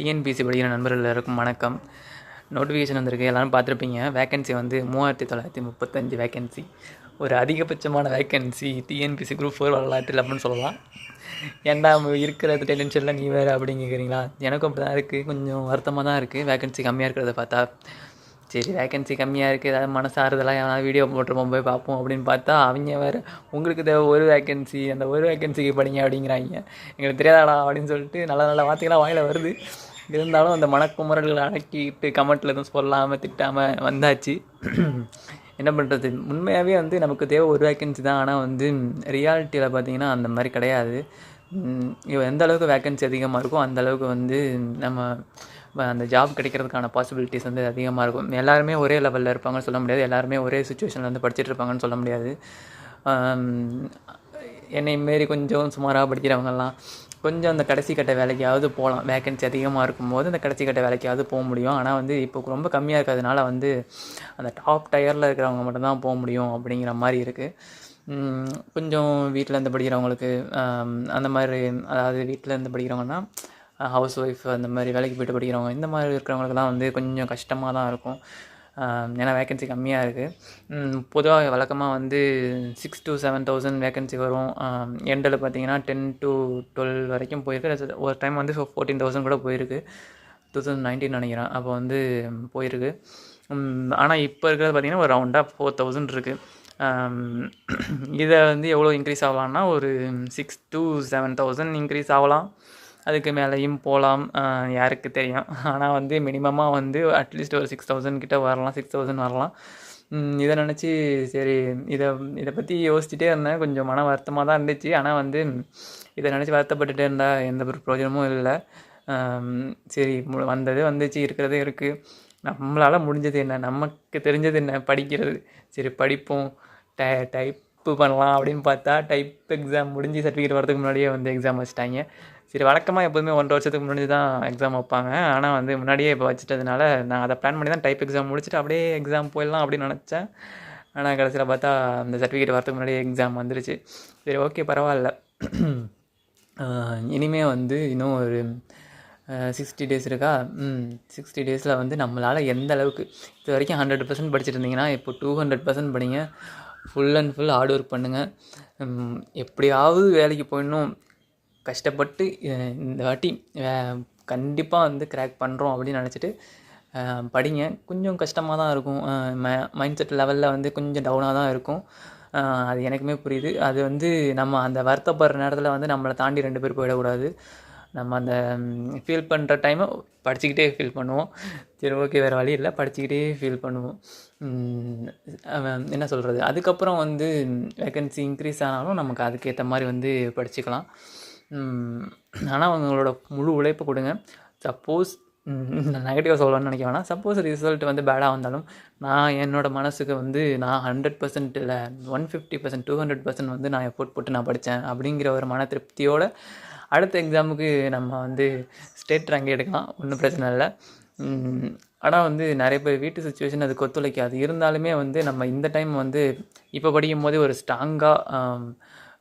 TNPSC படிக்கிற நண்பர்கள் எல்லாருக்கும் வணக்கம். நோட்டிஃபிகேஷன் வந்திருக்கு. எல்லோரும் பார்த்துருப்பீங்க. வேகன்சி வந்து மூவாயிரத்தி தொள்ளாயிரத்தி முப்பத்தஞ்சு வேகன்சி ஒரு அதிகபட்சமான வேகன்சி டிஎன்பிசி குரூப் ஃபோர் வரலாற்றில் அப்படின்னு சொல்லலாம். ஏன்டா இருக்கிற டென்ஷனில் நீ வேறு அப்படின்னு கேட்குறீங்களா எனக்கும் அப்படி தான் இருக்குது கொஞ்சம் வருத்தமாக தான் இருக்குது வேகன்சி கம்மியாக இருக்கிறத பார்த்தா. சரி வேகன்சி கம்மியாக இருக்குது ஏதாவது மனசாறுதலாக எவனா வீடியோ போட்டுருப்போம் போய் பார்ப்போம் அப்படின்னு பார்த்தா அவங்க வேறு உங்களுக்கு தேவை ஒரு வேகன்சி அந்த ஒரு வேகன்சிக்கு படிங்க அப்படிங்கிறாங்க. எங்களுக்கு தெரியாதாடா அப்படின்னு சொல்லிட்டு நல்ல நல்ல வார்த்தைகளாக வாயில் வருது. இருந்தாலும் அந்த மனக்குமுறல்களை அடக்கிட்டு கமெண்ட்டில் எதுவும் சொல்லாமல் திட்டாமல் வந்தாச்சு. என்ன பண்ணுறது உண்மையாகவே வந்து நமக்கு தேவை ஒரு வேக்கன்சி தான். ஆனால் வந்து ரியாலிட்டியில் பார்த்தீங்கன்னா அந்த மாதிரி கிடையாது. எந்த அளவுக்கு வேக்கன்சி அதிகமாக இருக்கோ அந்த அளவுக்கு வந்து நம்ம அந்த ஜாப் கிடைக்கிறதுக்கான பாசிபிலிட்டிஸ் வந்து அதிகமாக இருக்கும். எல்லாருமே ஒரே லெவலில் இருப்பாங்கன்னு சொல்ல முடியாது. எல்லாருமே ஒரே சுச்சுவேஷனில் வந்து படிச்சுட்டு இருப்பாங்கன்னு சொல்ல முடியாது. என்னை மாரி கொஞ்சம் சுமாராக படிக்கிறவங்கெல்லாம் கொஞ்சம் அந்த கடைசி கட்ட வேலைக்காவது போகலாம் வேக்கன்சி அதிகமாக இருக்கும்போது அந்த கடைசி கட்ட வேலைக்காவது போக முடியும். ஆனால் வந்து இப்போ ரொம்ப கம்மியாக இருக்கிறதுனால வந்து அந்த டாப் டயரில் இருக்கிறவங்க மட்டும்தான் போக முடியும் அப்படிங்கிற மாதிரி இருக்குது கொஞ்சம் வீட்டில் இருந்து படிக்கிறவங்களுக்கு அந்த மாதிரி அதாவது வீட்டில் இருந்து படிக்கிறவங்கன்னா ஹவுஸ் ஒய்ஃப் அந்த மாதிரி வேலைக்கு போய்ட்டு படிக்கிறவங்க இந்த மாதிரி இருக்கிறவங்களுக்குலாம் வந்து கொஞ்சம் கஷ்டமாக தான் இருக்கும். ஏன்னா வேக்கன்சி கம்மியாக இருக்குது பொதுவாக வழக்கமாக வந்து six to seven thousand vacancy வரும். எண்டில் பார்த்தீங்கன்னா டென் டு டுவெல் வரைக்கும் போயிருக்கு. ஒரு டைம் வந்து ஃபோர்டீன் தௌசண்ட் கூட போயிருக்கு. டூ தௌசண்ட் நைன்டீன் நினைக்கிறேன். அப்போ வந்து போயிருக்கு. ஆனால் இப்போ இருக்கிறது பார்த்திங்கன்னா ஒரு ரவுண்டாக ஃபோர் தௌசண்ட் இருக்குது இதை வந்து எவ்வளோ இன்க்ரீஸ் ஆகலான்னா ஒரு six to seven thousand increase ஆகலாம். அதுக்கு மேலேயும் போகலாம் யாருக்கு தெரியும். ஆனால் வந்து மினிமமாக வந்து அட்லீஸ்ட் ஒரு சிக்ஸ் தௌசண்ட் கிட்டே வரலாம் சிக்ஸ் தௌசண்ட் வரலாம். இதை நினச்சி சரி இதை இதை பற்றி யோசிச்சுட்டே இருந்தேன். கொஞ்சம் மன வருத்தமாக தான் இருந்துச்சு. ஆனால் வந்து இதை நினச்சி வருத்தப்பட்டுட்டே இருந்தால் எந்த ஒரு பிரயோஜனமும் இல்லை. சரி வந்தது வந்துச்சு இருக்கிறதே இருக்குது நம்மளால் முடிஞ்சது என்ன? நமக்கு தெரிஞ்சது என்ன? படிக்கிறது. சரி படிப்போம். டை டைப் டைப்பு பண்ணலாம் அப்படின்னு பார்த்தா டைப் எக்ஸாம் முடிஞ்சு சர்டிஃபிகேட் வரதுக்கு முன்னாடியே வந்து எக்ஸாம் வச்சுட்டாங்க. சரி வழக்கமாக எப்போதுமே ஒன்றரை வருஷத்துக்கு முன்னாடி தான் எக்ஸாம் வைப்பாங்க. ஆனால் வந்து முன்னாடியே இப்போ வச்சுட்டதுனால நான் அதை பிளான் பண்ணி தான் டைப் எக்ஸாம் முடிச்சுட்டு அப்படியே எக்ஸாம் போயிடலாம் அப்படின்னு நினச்சேன். ஆனால் கடைசியில் பார்த்தா அந்த சர்டிஃபிகேட் வரதுக்கு முன்னாடியே எக்ஸாம் வந்துருச்சு. சரி ஓகே பரவாயில்ல. இனிமே வந்து இன்னும் ஒரு சிக்ஸ்டி டேஸ் இருக்கா? ம் சிக்ஸ்டி டேஸில் வந்து நம்மளால் எந்த அளவுக்கு இது வரைக்கும் ஹண்ட்ரட் பர்சன்ட் படிச்சுட்டு இருந்தீங்கன்னா இப்போ டூ ஹண்ட்ரட் பர்சன்ட் படிங்க. Full and full hard work பண்ணுங்கள் எப்படியாவது வேலைக்கு போயிடணும். கஷ்டப்பட்டு இந்த வாட்டி கண்டிப்பாக வந்து கிராக் பண்ணுறோம் அப்படின்னு நினச்சிட்டு படிங்க. கொஞ்சம் கஷ்டமாக தான் இருக்கும். ம மைண்ட் செட் லெவலில் வந்து கொஞ்சம் டவுனாக தான் இருக்கும். அது எனக்குமே புரியுது. அது வந்து நம்ம அந்த வருத்தப்படுற நேரத்தில் வந்து நம்மளை தாண்டி ரெண்டு பேர் போயிடக்கூடாது. நம்ம அந்த ஃபீல் பண்ணுற டைமை படிச்சுக்கிட்டே ஃபீல் பண்ணுவோம். சரி ஓகே வேறு வழி இல்லை. படிச்சுக்கிட்டே ஃபீல் பண்ணுவோம். என்ன சொல்கிறது அதுக்கப்புறம் வந்து வேக்கன்சி இன்க்ரீஸ் ஆனாலும் நமக்கு அதுக்கேற்ற மாதிரி வந்து படிச்சுக்கலாம். ஆனால் அவங்களோட முழு உழைப்பு கொடுங்க. சப்போஸ் நெகட்டிவாக சொல்லணும்னு நினைக்க வேணாம். சப்போஸ் ரிசல்ட் வந்து பேடாக வந்தாலும் நான் என்னோடய மனசுக்கு வந்து நான் ஹண்ட்ரட் பர்சன்ட் இல்லை one fifty percent two hundred percent வந்து நான் எஃபோர்ட் போட்டு நான் படித்தேன் அப்படிங்கிற ஒரு மன திருப்தியோடு அடுத்த எக்ஸாமுக்கு நம்ம வந்து ஸ்டேட் ரேங்க் எடுக்கலாம். ஒன்றும் பிரச்சனை இல்லை. ஆனால் வந்து நிறைய பேர் வீட்டு சுச்சுவேஷன் அதுக்கு ஒத்துழைக்காது. இருந்தாலுமே வந்து நம்ம இந்த டைம் வந்து இப்போ படிக்கும் போதே ஒரு ஸ்ட்ராங்காக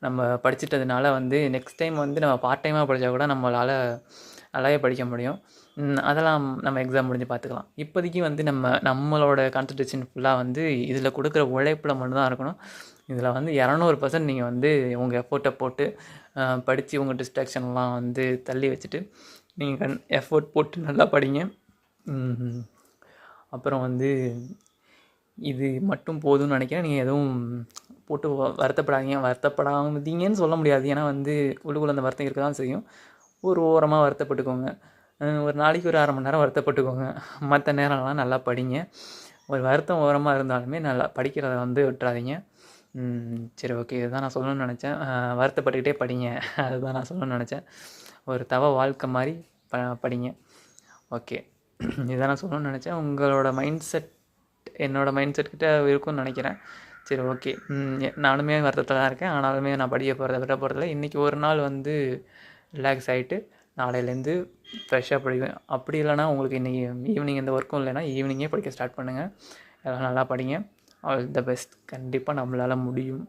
நம்ம படிச்சிட்டதுனால வந்து நெக்ஸ்ட் டைம் வந்து நம்ம பார்ட் டைமாக படித்தா கூட நம்மளால் நல்லாவே படிக்க முடியும். அதெல்லாம் நம்ம எக்ஸாம் முடிஞ்சு பார்த்துக்கலாம் இப்போதைக்கு வந்து நம்ம நம்மளோட கான்சன்ட்ரேஷன் ஃபுல்லாக வந்து இதில் கொடுக்குற உழைப்பில் மட்டும்தான் இருக்கணும். இதில் வந்து இரநூறு பர்சன்ட் நீங்கள் வந்து உங்கள் எஃபோர்ட்டை போட்டு படித்து உங்கள் டிஸ்ட்ராக்ஷன்லாம் வந்து தள்ளி வச்சுட்டு நீங்கள் கண் எஃபோர்ட் போட்டு நல்லா படிங்க. அப்புறம் வந்து இது மட்டும் போதும்னு நினைக்கிறேன். நீங்கள் எதுவும் போட்டு வருத்தப்படாதீங்க. வருத்தப்படாதீங்கன்னு சொல்ல முடியாது. ஏன்னா வந்து உள்ளுக்குள்ளே அந்த வருத்தம் இருக்க தான் செய்யும். ஒரு ஓரமாக வருத்தப்பட்டுக்கோங்க. ஒரு நாளைக்கு ஒரு அரை மணி நேரம் வருத்தப்பட்டுக்கோங்க. மற்ற நேரம்லாம் நல்லா படிங்க. ஒரு வருத்தம் ஓரமாக இருந்தாலுமே நல்லா படிக்கிறத வந்து விட்டுறாதீங்க. சரி ஓகே இதுதான் நான் சொல்லணும்னு நினச்சேன். வருத்தப்பட்டுக்கிட்டே படிங்க. அதுதான் நான் சொல்லணும்னு நினச்சேன். ஒரு தவ வாழ்க்கை மாதிரி ப படிங்க. ஓகே இதுதான் நான் சொல்லணும்னு நினச்சேன். உங்களோட மைண்ட் செட் என்னோடய மைண்ட் செட் கிட்ட இருக்கும்னு நினைக்கிறேன். சரி ஓகே நானுமே வருத்தத்தில் தான் இருக்கேன். ஆனாலுமே நான் படிக்க போகிறத விட போகிறதில்ல இன்றைக்கி ஒரு நாள் வந்து ரிலாக்ஸ் ஆகிட்டு நாளையிலேருந்து ஃப்ரெஷ்ஷாக படிப்பேன். அப்படி இல்லைனா உங்களுக்கு இன்றைக்கி ஈவினிங் எந்த ஒர்க்கும் இல்லைனா ஈவினிங்கே படிக்க ஸ்டார்ட் பண்ணுங்கள் எல்லாம் நல்லா படிங்க. ஆல் த பெஸ்ட் கண்டிப்பாக நம்மளால் முடியும்.